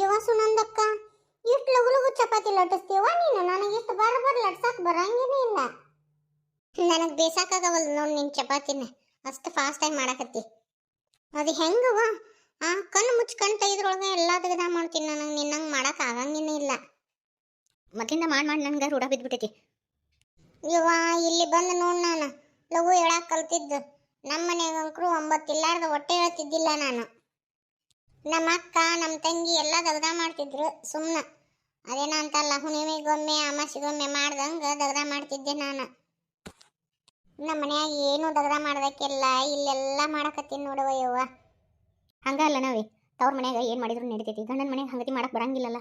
ಯವ ಸುನಂದಕ್ಕ? ಇಷ್ಟು ಲಗು ಲಗು ಚಪಾತಿ ಲಟ್ಟಿಸ್ತೀವ ನೀನು? ನನಗೆ ಇಷ್ಟು ಬರ ಬರ ಲಟ್ಸಕ್ ಬರಂಗೇನೇ ಇಲ್ಲ. ನನಗೆ ಬೇಸಾಕಾಗವಲ್ದು ನೋಡಿ ನಿನ್ನ ಚಪಾತಿನ. ಅಷ್ಟು ಫಾಸ್ಟಾಗಿ ಮಾಡಕತ್ತಿ. ಅದು ಹೆಂಗವ ಆ ಕಣ್ಣು ಮುಚ್ಚಿ ಕಣ್ಣು ತೆಗೆದ್ರೊಳಗೆ ಎಲ್ಲ ತೆಗೆದ ಮಾಡ್ತೀನಿ ನನಗೆ ನಿನ್ನಂಗೆ ಮಾಡಕ್ಕೆ ಆಗಂಗೇನೇ ಇಲ್ಲ. ಮೊದಲಿಂದ ಮಾಡಿ ಮಾಡಿ ನನಗೆ ರೂಢ ಬಿದ್ದುಬಿಟ್ಟೈತಿ ಇವ ಇಲ್ಲಿ ಬಂದು ನೋಡ್ ನಾನು. ಲಘು ಹೇಳಕ್ಕೆ ಕಲ್ತಿದ್ದು. ನಮ್ಮ ಮನೆಗಂಕ್ರು ಒಂಬತ್ತು ಇಲ್ಲಾರ್ದ ಹೊಟ್ಟೆ ಹೇಳ್ತಿದ್ದಿಲ್ಲ ನಾನು. ನಮ್ಮ ಅಕ್ಕ, ನಮ್ಮ ತಂಗಿ ಎಲ್ಲ ದಗದ ಮಾಡ್ತಿದ್ರು ಸುಮ್ಮನೆ ಅದೇನೋ ಅಂತಲ್ಲ, ಹುಣ್ಣಿಮೆಗೊಮ್ಮೆ, ಅಮಾಸಿಗೊಮ್ಮೆ ಮಾಡ್ದಂಗೆ ದಗದ ಮಾಡ್ತಿದ್ದೆ ನಾನು. ನಮ್ಮ ಮನ್ಯಾಗ ಏನು ದಗದ ಮಾಡ್ದಕ್ಕೆಲ್ಲ, ಇಲ್ಲೆಲ್ಲ ಮಾಡಕತ್ತೀನಿ ನೋಡುವ ಯವ್ವ ಹಂಗಲ್ಲ ನಾವೇ, ತವ್ರ ಮನ್ಯಾಗ ಏನು ಮಾಡಿದ್ರು ನಡಿತೈತಿ. ಗಂಡನ ಮನೆಗೆ ಹಂಗತಿ ಮಾಡಕ್ಕೆ ಬರಂಗಿಲ್ಲಲ್ಲ.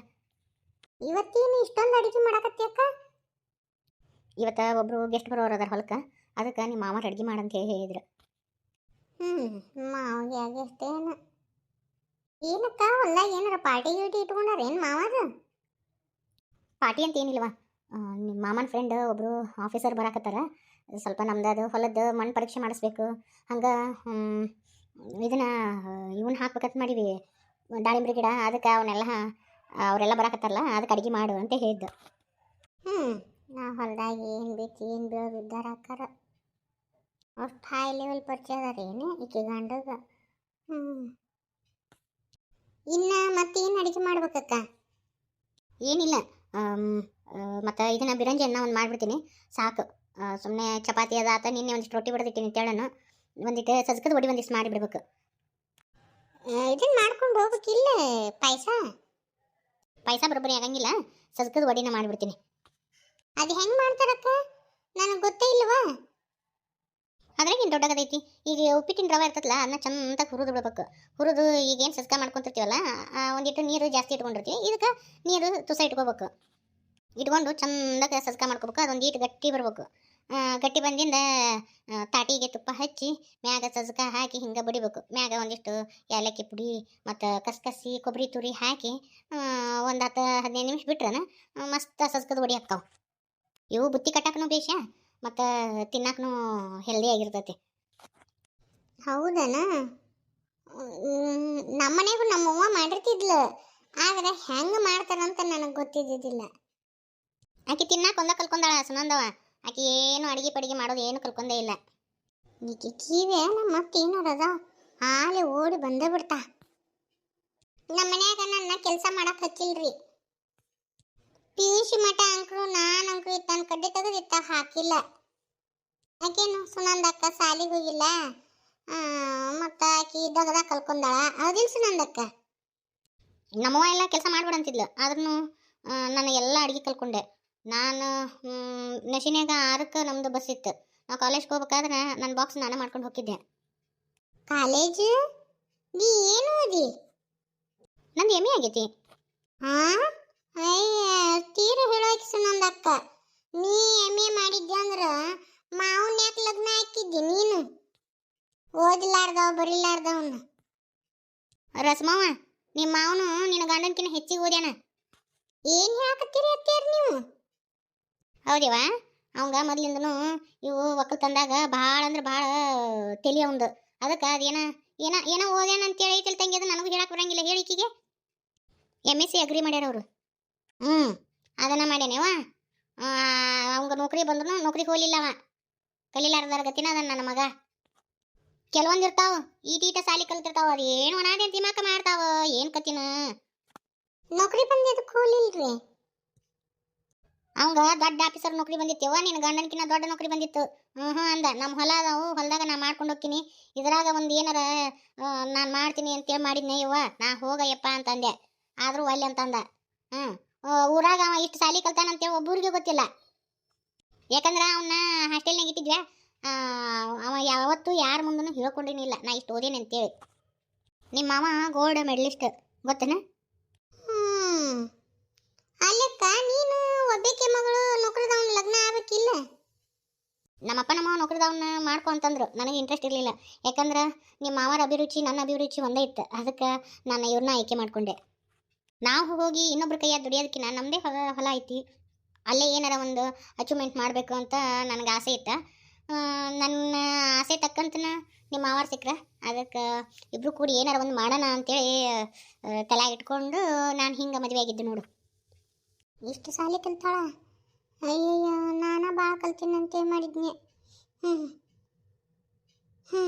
ಇವತ್ತೇನು ಇಷ್ಟೊಂದು ಅಡಿಗೆ ಮಾಡಕತ್ತಿ ಅಕ್ಕ? ಇವತ್ತು ಒಬ್ಬರು ಗೆಸ್ಟ್ ಬರೋರು ಅದರ ಹೊಲಕ್ಕೆ. ಅದಕ್ಕೆ ನಿಮ್ಮ ಮಾಮಾರ ಅಡ್ಗೆ ಮಾಡಂತ ಹೇಳಿ ಹೇಳಿದ್ರು. ಹ್ಞೂ ಮಾವಿಗೆ ಆಗಷ್ಟೇನು ಏನಕ್ಕ ಹೊಲ್ದಾಗ ಏನಾರ ಪಾರ್ಟಿ ಗೀಟಿ ಇಟ್ಕೊಂಡಾರ ಏನು ಪಾರ್ಟಿ ಅಂತ ಏನಿಲ್ವಾ ನಿಮ್ಮ ಮಾಮನ ಫ್ರೆಂಡ್ ಒಬ್ಬರು ಆಫೀಸರ್ ಬರಾಕತ್ತಾರ. ಸ್ವಲ್ಪ ನಮ್ದು ಅದು ಹೊಲದ್ದು ಮಣ್ಣು ಪರೀಕ್ಷೆ ಮಾಡಿಸ್ಬೇಕು. ಹಂಗೆ ಇದನ್ನ ಇವನ್ನ ಹಾಕ್ಬೇಕಂತ ಮಾಡೀವಿ. ದಾಳಿಂಬ್ರಿ ಗಿಡ, ಅದಕ್ಕೆ ಅವನ್ನೆಲ್ಲ ಅವರೆಲ್ಲ ಬರಾಕತ್ತಾರಲ್ಲ ಅದಕ್ಕೆ ಅಡುಗೆ ಮಾಡು ಅಂತ ಹೇಳಿದ್ದು ಹ್ಞೂ ನಾ ಹೊಲ್ದಾಗ ಏನು ಬೇಕು ಏನು ಬೀಳೋದು ಅಕ್ಕಾರ ಅಷ್ಟು ಹೈ ಲೆವೆಲ್ ಪರಿಚಯ ಅದಾರೇನು ಈಕೆ ಗಂಡಗ? ಹ್ಞೂ ಇನ್ನು ಮತ್ತೇನು ಅಡುಗೆ ಮಾಡ್ಬೇಕಕ್ಕ? ಏನಿಲ್ಲ ಮತ್ತು ಇದನ್ನ ಬಿರಂಜಿ ಅನ್ನ ಒಂದು ಮಾಡಿಬಿಡ್ತೀನಿ. ಸಾಕು. ಸುಮ್ಮನೆ ಚಪಾತಿ ಅದಾತ ನಿನ್ನೆ ಒಂದಿಷ್ಟು ರೊಟ್ಟಿ ಬಡ್ದಿಟ್ಟಿನಿ ತೆಳನು ಒಂದಿಟ್ಟು ಸಜ್ಕದ ಒಡಿ ಒಂದಿಷ್ಟು ಮಾಡಿಬಿಡ್ಬೇಕು. ಇದನ್ನ ಮಾಡ್ಕೊಂಡು ಹೋಗ್ಬೇಕಿಲ್ಲ ಪಾಯಸ? ಪಾಯಸ ಬರೋಬ್ಬರಿ ಆಗಂಗಿಲ್ಲ ಸಜ್ಕದ ಒಡಿನ ಮಾಡಿಬಿಡ್ತೀನಿ. ಅದು ಹೆಂಗೆ ಮಾಡ್ತಾರಕ್ಕ? ನನಗೆ ಗೊತ್ತೇ ಇಲ್ವಾ? ಅದ್ರಾಗೇನು ದೊಡ್ಡಗದೈತಿ ಈಗ ಉಪ್ಪಿಟ್ಟಿನ ರವೆ ಇರ್ತದಲ್ಲ ಅದನ್ನ ಚಂದ ಹುರಿದು ಬಿಡ್ಬೇಕು. ಹುರಿದು ಈಗೇನು ಸಸ್ಕ ಮಾಡ್ಕೊಂತಿರ್ತೀವಲ್ಲ ಒಂದಿಟ್ಟು ನೀರು ಜಾಸ್ತಿ ಇಟ್ಕೊಂಡಿರ್ತೀವಿ. ಇದಕ್ಕೆ ನೀರು ತುಸ ಇಟ್ಕೋಬೇಕು. ಇಟ್ಕೊಂಡು ಚಂದಾಗ ಸಸ್ಕ ಮಾಡ್ಕೋಬೇಕು. ಅದೊಂದು ಈಟ್ ಗಟ್ಟಿ ಬರ್ಬೇಕು. ಗಟ್ಟಿ ಬಂದಿಂದ ತಾಟಿಗೆ ತುಪ್ಪ ಹಚ್ಚಿ, ಮ್ಯಾಗ ಸಜ್ಕ ಹಾಕಿ ಹಿಂಗೆ ಬಡಿಬೇಕು. ಮ್ಯಾಗ ಒಂದಿಷ್ಟು ಏಲಕ್ಕಿ ಪುಡಿ ಮತ್ತು ಕಸ್ಕಸಿ ಕೊಬ್ಬರಿ ತುರಿ ಹಾಕಿ ಒಂದು ಹತ್ತು ಹದಿನೈದು ನಿಮಿಷ ಬಿಟ್ರನ ಮಸ್ತ್ ಸಜ್ಕದ ಒಡಿ ಹಾಕ್ತಾವೆ ಇವು ಬುತ್ತಿ ಕಟ್ಟಾಕನು ಬೇಷ? ಮತ್ತು ತಿನ್ನಕ್ಕೂ ಹೆಲ್ದಿ ಆಗಿರ್ತೈತಿ. ಹೌದನ? ನಮ್ಮನೆಗೂ ನಮ್ಮವ್ವ ಮಾಡಿರ್ತಿದ್ಲು. ಆದ್ರೆ ಹೆಂಗೆ ಮಾಡ್ತಾರಂತ ನನಗೆ ಗೊತ್ತಿದ್ದಿದ್ದಿಲ್ಲ. ಆಕೆ ತಿನ್ನಕ್ಕೆ ಒಂದ ಕಲ್ಕೊಂಡಾಳ ಸುನಂದವ. ಆಕೆ ಏನು ಅಡಿಗೆ ಪಡಿಗೆ ಮಾಡೋದು ಏನು ಕಲ್ಕೊಂಡೇ ಇಲ್ಲ. ಈಕೆ ಕೀವೆ ನಮ್ಮ ಮತ್ತೆ ಏನಾರ ಅದಾವ? ಹಾಲೆ ಓಡಿ ಬಂದೇ ಬಿಡ್ತಾ. ನಮ್ಮ ಮನ್ಯಾಗ ನನ್ನ ಕೆಲಸ ಮಾಡಕ್ಕೆ ಹಚ್ಚಿಲ್ರಿ. ಪಿ ಯು ಸಿ ಮಠ ಅಂಕ್ರು ನಾನು ಅಂಕು ಇತ್ತಾನ ಕಡ್ಡಿ ತೆಗೆದು ಇತ್ತ ಹಾಕಿಲ್ಲ. ಸುನಂದ ಸುನಂದಕ್ಕ ಸಾಲಿಗೆ ಹೋಗಿಲ್ಲ. ಮತ್ತು ಆಕಿ ಇದ್ದಾಗದ ಕಲ್ಕೊಂಡಾಳ ಹೌದಿಲ್ಲ ಸುನಂದಕ್ಕ ನಮ್ಮವ್ವ ಎಲ್ಲ ಕೆಲಸ ಮಾಡ್ಬೇಡ ಅಂತಿದ್ಲು. ಆದ್ರೂ ನಾನು ಎಲ್ಲ ಅಡಿಗೆ ಕಲ್ಕೊಂಡೆ. ನಾನು ನಶಿನ್ಯಾಗ ಆರಕ್ಕೆ ನಮ್ದು ಬಸ್ ಇತ್ತು. ನಾವು ಕಾಲೇಜ್ಗೆ ಹೋಗ್ಬೇಕಾದ್ರೆ ನನ್ನ ಬಾಕ್ಸ್ ನಾನೇ ಮಾಡ್ಕೊಂಡು ಹೋಗಿದ್ದೆ ಕಾಲೇಜು? ನೀ ಏನು ಓದಿ? ನಂದು ಎಮ್ಮೆ ಆಗೈತಿ. ಹಾ ಅಯ್ಯ, ತೀರ ಹೇಳೋಕೆ ಸುನಂದಕ್ಕ. ನೀ ಎಂ ಎ ಮಾಡಿದ್ದೆ ಅಂದ್ರ ಮಾವನ್ ಯಾಕೆ ಲಗ್ನ ಹಾಕಿದ್ದಿ ನೀನು? ಓದಿಲಾರ್ದವ ಬರಿಲಾರ್ದವನ್ನ ರಸ್ಮವ್ವ ನಿಮ್ಮ ಮಾವನು ನಿನ್ನ ಗಂಡನಕಿನ ಹೆಚ್ಚಿಗೆ ಓದ್ಯಾನ. ಏನ್ ಹಾಕತ್ತೀರಿ ಅತ್ತೇರ್ ನೀವು? ಹೌದಿವ ಅವಂಗ ಮೊದ್ಲಿಂದನು ಇವು ಒಕ್ಕಲ್ತನದಾಗ ಭಾಳ ಅಂದ್ರೆ ಭಾಳ ತಲೆ ಅವಂದು. ಅದಕ್ಕೆ ಅದೇನ, ಏನ, ಏನೋ ಓದ್ಯಾನ ಅಂತೇಳಿ ಐತಲ್ ತಂಗಿ, ಅದು ನನಗೂ ಹೇಳಕ್ ಬರಂಗಿಲ್ಲ ಹೇಳಿಕಿಗೆ ಎಂ ಎಸ್ ಸಿ ಅಗ್ರಿ ಮಾಡ್ಯಾರ ಅವರು. ಹ್ಞೂ ಅದನ್ನ ಮಾಡ್ಯಾನೇವ ಅವಂಗ ನೌಕರಿ ಬಂದ್ರು ನೌಕರಿ ಹೋಗ್ಲಿಲ್ಲ ಅವ. ಕಲೀಲಾರ್ದಾರ ಗತಿನ ಅದನ್ನ ನನ್ನ ಮಗ. ಕೆಲವೊಂದು ಇರ್ತಾವ ಈಟೀಟ ಸಾಲಿ ಕಲ್ತಿರ್ತಾವ ಅದು ಏನು ಅನಾದೆ ತಿಮಾಕ ಮಾಡ್ತಾವ ಏನು ಕತಿನ? ನೌಕರಿ ಬಂದಿದ್ದಕ್ಕೆ ರೀ ಅವಂಗ ದೊಡ್ಡ ಆಫೀಸರ್ ನೌಕರಿ ಬಂದಿತ್ತೇವ ನಿನ್ನ ಗಂಡನಕಿನ್ನ ದೊಡ್ಡ ನೌಕರಿ ಬಂದಿತ್ತು. ಹ್ಞೂ ಹ್ಞೂ ಅಂದ ನಮ್ಮ ಹೊಲ ಅದಾವು ಹೊಲದಾಗ ನಾ ಮಾಡ್ಕೊಂಡು ಹೋಗ್ತೀನಿ. ಇದ್ರಾಗ ಒಂದು ಏನಾರ ನಾನು ಮಾಡ್ತೀನಿ ಅಂತೇಳಿ ಮಾಡಿದ್ನೇ ಇವ ನಾ ಹೋಗಯ್ಯಪ್ಪ ಅಂತಂದೆ. ಆದರೂ ಒಲ್ಲೆ ಅಂತಂದ. ಹ್ಞೂ ಊರಾಗ ಅವ ಇಷ್ಟು ಸಾಲಿ ಕಲ್ತಾನಂತೇಳಿ ಒಬ್ಬರಿಗೆ ಗೊತ್ತಿಲ್ಲ. ಯಾಕಂದ್ರೆ ಅವನ್ನ ಹಾಸ್ಟೆಲ್ನಾಗ ಇಟ್ಟಿದ್ವಿ ಅವ ಯಾವತ್ತು ಯಾರ ಮುಂದೂ ಹೇಳ್ಕೊಂಡಿನಿಲ್ಲ ನಾ ಇಷ್ಟು ಓದೇನೆ ಅಂತೇಳಿ. ನಿಮ್ಮ ಮಾವ ಗೋಲ್ಡ್ ಮೆಡಲಿಸ್ಟ್ ಗೊತ್ತೇನ? ಅಲ್ಲಕ್ಕ ನೀನು ಒಬ್ಬಕ್ಕೆ ಮಗಳು ನೌಕರಿದವನ ಲಗ್ನ ಆಗ್ಬೇಕಿಲ್ಲ? ನಮ್ಮಪ್ಪ ನಮ್ಮ ನೌಕರಿದವನ್ನ ಮಾಡ್ಕೊ ಅಂತಂದ್ರು. ನನಗೆ ಇಂಟ್ರೆಸ್ಟ್ ಇರಲಿಲ್ಲ. ಯಾಕಂದ್ರೆ ನಿಮ್ಮ ಮಾವರ ಅಭಿರುಚಿ ನನ್ನ ಅಭಿರುಚಿ ಒಂದೇ ಇತ್ತು. ಅದಕ್ಕೆ ನಾನು ಇವ್ರನ್ನ ಆಯ್ಕೆ ಮಾಡಿಕೊಂಡೆ. ನಾವು ಹೋಗಿ ಇನ್ನೊಬ್ರ ಕೈಯಾಗ ದುಡಿಯೋದಕ್ಕಿಂತ ನಮ್ಮದೇ ಹೊಲ ಹೊಲ ಐತಿ. ಅಲ್ಲೇ ಏನಾರ ಒಂದು ಅಚೀವ್ಮೆಂಟ್ ಮಾಡಬೇಕು ಅಂತ ನನಗೆ ಆಸೆ ಇತ್ತು. ನನ್ನ ಆಸೆ ತಕ್ಕಂತನ ನಿಮ್ಮ ಮಾವಾರ್ ಸಿಕ್ಕರೆ ಅದಕ್ಕೆ ಇಬ್ಬರು ಕೂಡಿ ಏನಾರ ಒಂದು ಮಾಡೋಣ ಅಂತೇಳಿ ತಲೆ ಇಟ್ಕೊಂಡು ನಾನು ಹಿಂಗೆ ಮದುವೆ ಆಗಿದ್ದು ನೋಡು. ಇಷ್ಟು ಸಾಲಿ ಕಲ್ತಾಳ ಅಯ್ಯಯ್ಯ ನಾನು ಭಾಳ ಕಲ್ತೀನಂತೆ ಮಾಡಿದ್ನಿ. ಹ್ಞೂ ಹ್ಞೂ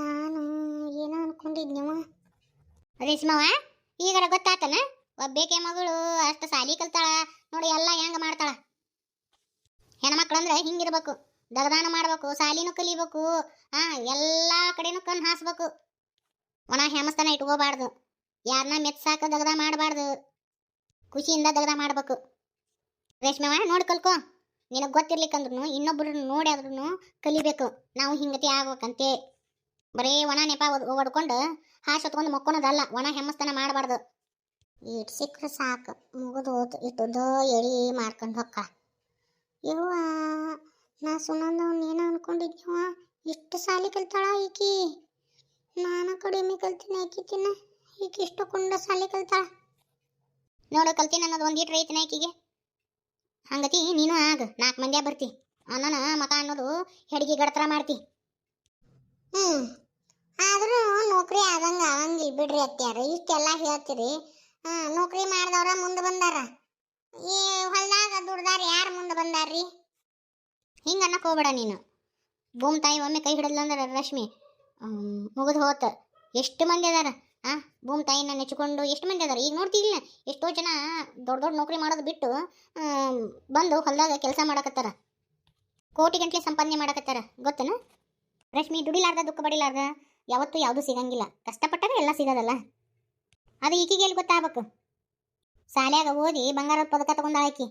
ನಾನು ಏನೋ ಅನ್ಕೊಂಡಿದ್ನವ ರೇಷ್ಮವ ಈಗಾರ ಗೊತ್ತಾತನ? ಒಬ್ಬೇಕೆ ಮಗಳು ಅಷ್ಟು ಸಾಲಿ ಕಲ್ತಾಳ, ನೋಡಿ ಎಲ್ಲ ಹೆಂಗ ಮಾಡ್ತಾಳ. ಹೆಣ್ಮಕ್ಳು ಅಂದ್ರೆ ಹಿಂಗಿರ್ಬೇಕು ದಗದಾನ ಮಾಡ್ಬೇಕು, ಸಾಲಿನೂ ಕಲಿಬೇಕು, ಆ, ಎಲ್ಲ ಕಡೆನೂ ಕಣ್ಣು ಹಾಸ್ಬೇಕು. ಒಣ ಹೆಮಸ್ತನ ಇಟ್ಕೋಬಾರ್ದು ಯಾರನ್ನ ಮೆಚ್ಚಾಕ ದಗದ ಮಾಡಬಾರ್ದು, ಖುಷಿಯಿಂದ ದಗದ ಮಾಡ್ಬೇಕು. ರೇಷ್ಮೆವ, ನೋಡಿ ಕಲ್ಕೋ. ನಿನಗೆ ಗೊತ್ತಿರ್ಲಿಕ್ಕಂದ್ರೂ ಇನ್ನೊಬ್ರು ನೋಡಿ ಆದ್ರೂ ಕಲಿಬೇಕು. ನಾವು ಹಿಂಗತಿ ಆಗ್ಬೇಕಂತೆ. ಬರೀ ಒಣ ನೆಪ ಹೊಡ್ಕೊಂಡು ಹಾಶ್ ಹೊತ್ಕೊಂಡು ಮಕ್ಕೊಳೋದಲ್ಲ, ಒಣ ಹೆಮ್ಮಸ್ತನ ಮಾಡಬಾರ್ದು. ಇಟ್ ಸಿಕ್ಕರೆ ಸಾಕು ಮುಗಿದು ಹೋತು ಇಟ್ಟುದ ಎಳಿ ಮಾಡ್ಕೊಂಡು ಹೊಕ್ಕ. ಇವ ನಾ ಸುನಂದವನ್ ಏನ ಅನ್ಕೊಂಡಿದ್ಯವ ಇಷ್ಟು ಸಾಲಿ ಕಲ್ತಾಳ ಈಕಿ? ನಾನು ಕಡಿಮೆ ಕಲ್ತೀನಿ ಆಕಿ ತಿನ್ನ. ಈಕಿ ಇಷ್ಟು ಕುಂಡ ಸಾಲಿ ಕಲ್ತಾಳ. ನೋಡು, ಕಲ್ತೀನಿ ಅನ್ನೋದು ಒಂದು ಇಟ್ರ ಐತಿನ ಆಕಿಗೆ ಹಂಗತಿ, ನೀನು ಆಗ ನಾಲ್ಕು ಮಂದ್ಯ ಬರ್ತಿ. ಅನ್ನನ ಮಕ ಅನ್ನೋದು ಹೆಡ್ಗಿ ಗಡತ್ರ ಮಾಡ್ತಿ. ಹ್ಞೂ ಆದರೂ ನೌಕರಿ ಆಗಂಗ ಆಗಂಗಿಲ್ಲ ಬಿಡ್ರಿ ಅತ್ತ್ಯಾರ. ಇಷ್ಟೆಲ್ಲ ಹೇಳ್ತೀರಿ. ನೌಕರಿ ಮಾಡ್ದವ್ರ ಮುಂದೆ ಬಂದಾರ. ಈ ಹೊಲ್ದಾಗ ದುಡ್ದಾರ ಯಾರು ಮುಂದೆ ಬಂದಾರ್ರಿ? ಹಿಂಗೆ ಅನ್ನಕ್ಕೆ ಹೋಗ್ಬೇಡ ನೀನು. ಭೂಮಿ ತಾಯಿ ಒಮ್ಮೆ ಕೈ ಹಿಡಿದ್ಲ ಅಂದ್ರೆ ರಶ್ಮಿ ಮುಗಿದು ಹೋತ. ಎಷ್ಟು ಮಂದಿ ಅದಾರ? ಆ, ಭೂಮಿ ತಾಯಿನ ನೆಚ್ಕೊಂಡು ಎಷ್ಟು ಮಂದಿ ಅದಾರ? ಈಗ ನೋಡ್ತಿಲ್ಲ ಎಷ್ಟೋ ಜನ ದೊಡ್ಡ ದೊಡ್ಡ ನೌಕರಿ ಮಾಡೋದು ಬಿಟ್ಟು ಬಂದು ಹೊಲದಾಗ ಕೆಲಸ ಮಾಡಕತ್ತಾರ. ಕೋಟಿ ಗಂಟ್ಲೆ ಸಂಪಾದನೆ ಮಾಡಕತ್ತಾರ. ಗೊತ್ತನ? ರಶ್ಮಿ ದುಡಿಲಾರ್ದ, ದುಃಖ ಪಡಿಲಾರ್ದ? ಯಾವತ್ತೂ ಯಾವುದು ಸಿಗಂಗಿಲ್ಲ. ಕಷ್ಟಪಟ್ಟರೆ ಎಲ್ಲ ಸಿಗೋದಲ್ಲ. ಅದು ಈಕಿಗೆ ಎಲ್ಲಿ ಗೊತ್ತಾಗಬೇಕು? ಶಾಲ್ಯಾಗ ಓದಿ ಬಂಗಾರದ ಪದಕ ತಗೊಂಡ ಆಕಿ.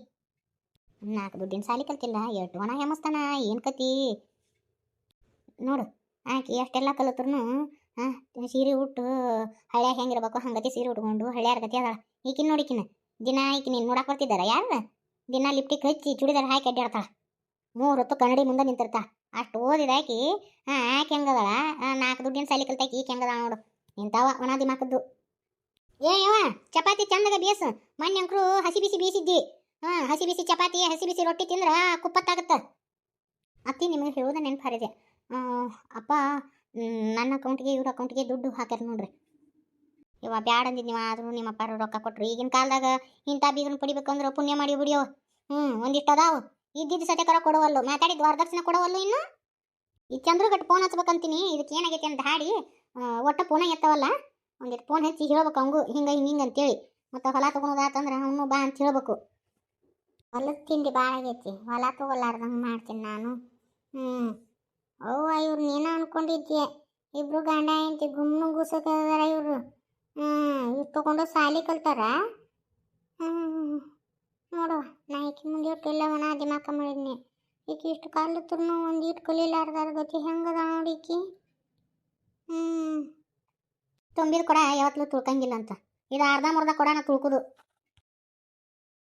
ನಾಲ್ಕು ದುಡ್ಡಿನ ಸಾಲಿ ಕಲ್ತಿಲ್ಲ ಎಷ್ಟು ಒಣ ಹೆಮಸ್ತಾನ ಏನು ಕತಿ? ನೋಡು, ಆಕಿ ಅಷ್ಟೆಲ್ಲ ಕಲಿತ್ರು ಹಾಂ ಸೀರೆ ಉಟ್ಟು ಹಳ್ಯಾಗ ಹೆಂಗಿರ್ಬೇಕು ಹಂಗತಿ ಸೀರೆ ಉಟ್ಕೊಂಡು ಹಳ್ಯಾರ ಗತಿ ಅದಾಳ. ಈಕಿನ ನೋಡಿಕಿನ ದಿನ ಈಕಿ ನೀನು ನೋಡಕ್ಕೆ ಬರ್ತಿದ್ದಾರ ಯಾರು? ದಿನ ಲಿಪ್ಟಿಕ್ ಹಚ್ಚಿ ಚೂಡಿದಾರ ಹಾಕಿ ಅಡ್ಡಾಡ್ತಾಳ. ಮೂರು ಹೊತ್ತು ಕನ್ನಡಿ ಮುಂದೆ ನಿಂತಿರ್ತಾ ಅಷ್ಟು ಓದಿದ ಆಕಿ ಹಾಂ ಆಕೆ ಹೆಂಗದಳ ನಾಲ್ಕು ದುಡ್ಡಿನ ಸಾಲಿ ಕಲ್ತಾಕಿ ಈಕೆ ಹೆಂಗದಾಳ ನೋಡು. ಇಂಥವ ಒಣ ದಿಮಾಕದ್ದು ಏ, ಯವ್ವ, ಚಪಾತಿ ಚಂದಗ ಬೇಸು ಮೊನ್ನೆ ಅಂಕರು ಹಸಿ ಬಿಸಿ ಬೀಸಿದ್ದಿ. ಹಾಂ, ಹಸಿ ಬಿಸಿ ಚಪಾತಿ, ಹಸಿ ಬಿಸಿ ರೊಟ್ಟಿ ತಿಂದ್ರೆ ಕುಪ್ಪತ್ತಾಗತ್ತೆ. ಅತ್ತಿ ನಿಮಗೆ ಹೇಳೋದ ನೆನಪು ಹರಿದೆ ಅಪ್ಪ ನನ್ನ ಅಕೌಂಟ್ಗೆ, ಇವ್ರ ಅಕೌಂಟ್ಗೆ ದುಡ್ಡು ಹಾಕ್ಯಾರ ನೋಡ್ರಿ. ಇವ ಬ್ಯಾಡ ಅಂದಿದ್ ನೀವು, ಆದ್ರೂ ನಿಮ್ಮ ರೊಕ್ಕ ಕೊಟ್ರು ಈಗಿನ ಕಾಲದಾಗ ಇಂಥ ಬೀಗನ ಪಡಿಬೇಕಂದ್ರೆ ಪುಣ್ಯ ಮಾಡಿ ಬಿಡಿಯೋ ಹ್ಞೂ ಒಂದಿಷ್ಟು ಅದಾವು. ಇದ್ದಿದ್ದು ಸತ್ಯಕರ ಕೊಡವಲ್ಲು ಮಾತಾಡಿದ ವರದಕ್ಷಿಣೆ ಕೊಡವಲ್ಲು ಇನ್ನು? ಈ ಚಂದ್ರಗಟ್ಟು ಫೋನ್ ಹಚ್ಬೇಕಂತೀನಿ ಇದಕ್ಕೆ ಏನಾಗೈತಿ ಅಂತ ಹಾಡಿ ಒಟ್ಟು ಫೋನ ಎತ್ತವಲ್ಲ ಒಂದಿಟ್ಟು ಫೋನ್ ಹಚ್ಚಿ ಹೇಳ್ಬೇಕು ಅವಂಗು, ಹಿಂಗೆ ಹಿಂಗೆ ಹಿಂಗೆ ಅಂತೇಳಿ. ಮತ್ತು ಹೊಲ ತೊಗೊಳೋದಾತಂದ್ರೆ ಅವನು ಬಾ ಅಂತ ಹೇಳ್ಬೇಕು. ಹೊಲದ ತಿಂಡಿ ಭಾಳ ಆಗೈತಿ, ಹೊಲ ತಗೊಲಾರ್ದಂಗೆ ಮಾಡ್ತೀನಿ ನಾನು. ಹ್ಞೂ ಅವ್ವ, ಇವ್ರು ಏನೋ ಅನ್ಕೊಂಡಿದ್ದೆ ಇಬ್ರು ಗಂಡ ಹೆಂಡತಿ ಗುಮ್ಮನು ಗುಸಕದಾರ ಇವರು. ಹ್ಞೂ ಇವ್ರು ತೊಗೊಂಡು ಸಾಲಿ ಕಲ್ತಾರ? ಹ್ಞೂ ನೋಡು ನಾ ಈಕಿ ಮುಂದೆ ಇಟ್ಟಿಲ್ಲ ಒಣ ದಿಮಾಕ ಮಾಡಿದ್ನಿ ಈಕಿ ಇಷ್ಟು ಕಾಲತ್ರನು ಒಂದು ಇಟ್ಟು ಕಲೀಲಾರ್ದಾರ ಗತಿ ಹೆಂಗದ ನೋಡಿ ಈಕಿ ಹ್ಞೂ ತುಂಬಿದ ಕೊಡ ಯಾವತ್ತೂ ತುಳ್ಕಂಗಿಲ್ಲ ಅಂತ ಇದು ಅರ್ಧ ಮುರ್ಧ ಕೊಡನ ತುಳ್ಕುದು